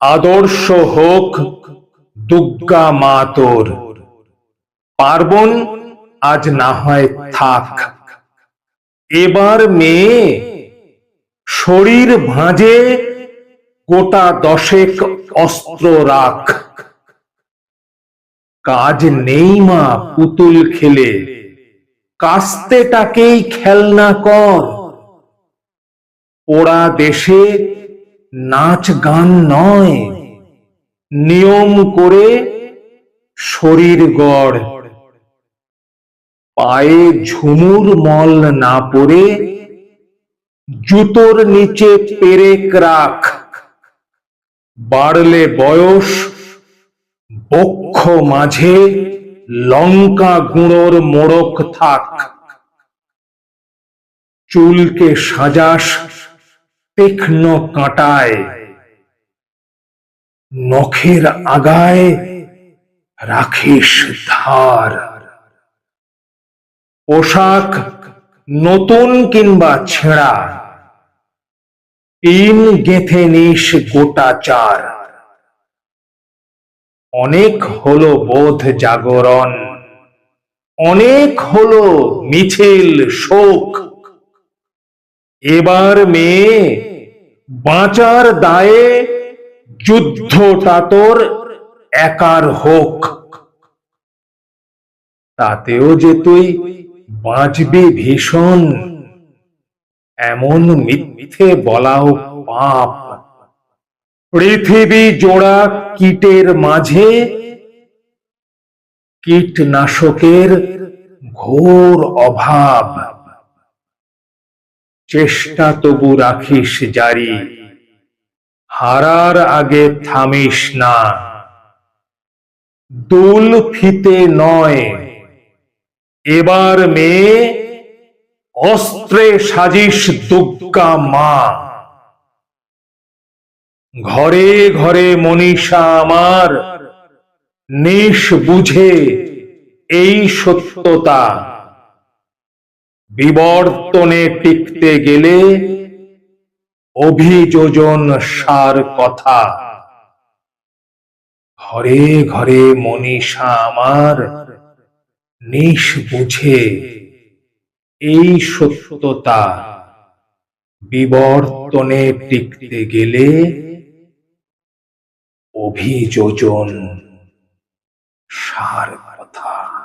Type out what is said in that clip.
আদর্শ হোক দুর্গা মা তোর পার্বণ আজ না হয় থাক। এবার মেয়ে শরীর ভাঁজে গোটা দশেক অস্ত্র রাখ। কাজ নেই মা পুতুল খেলে, কাস্তেটাকেই খেলনা কর। ওরা দেশে নাচ গান নয়। নিয়ম করে শরীর গড়। পায়ে ঝুমুর মল না পরে জুতোর নিচে পেরেক রাখ। বাড়লে বয়স, বক্ষ মাঝে লঙ্কা গুঁড়োর মোড়ক থাক। চুলকে সাজাস তীক্ষ্ণ কাঁটায়, নখের আগায় রাখিস ধার। পোশাক নতুন কিংবা ছেঁড়া তিন গেথে নিস গোটা চার। অনেক হলো বোধ জাগরণ, অনেক হলো মিছিল শোক। এবার মেয়ে বাঁচার দায়ে যুদ্ধটা তোর একার হোক। তাতেও যে তুই বাঁচবি ভীষণ, এমন মিথ্যে বলাও পাপ। পৃথিবী জোড়া কীটের মাঝে কীটনাশকের ঘোর অভাব। চেষ্টা তবু রাখিস জারি। হারার আগে থামিস না। দুল ফিতে নয়। এবার মেয়ে, অস্ত্রে সাজিস দুর্গা মা। ঘরে ঘরে মনীষা আমার, নিশ বুঝে এই সত্যতা। বিবর্তনে টিকতে গেলে অভিযোজন সার কথা। ঘরে ঘরে মনীষা আমার নিষ বুঝে এই সত্যতা। বিবর্তনে টিকতে গেলে অভিযোজন সার কথা।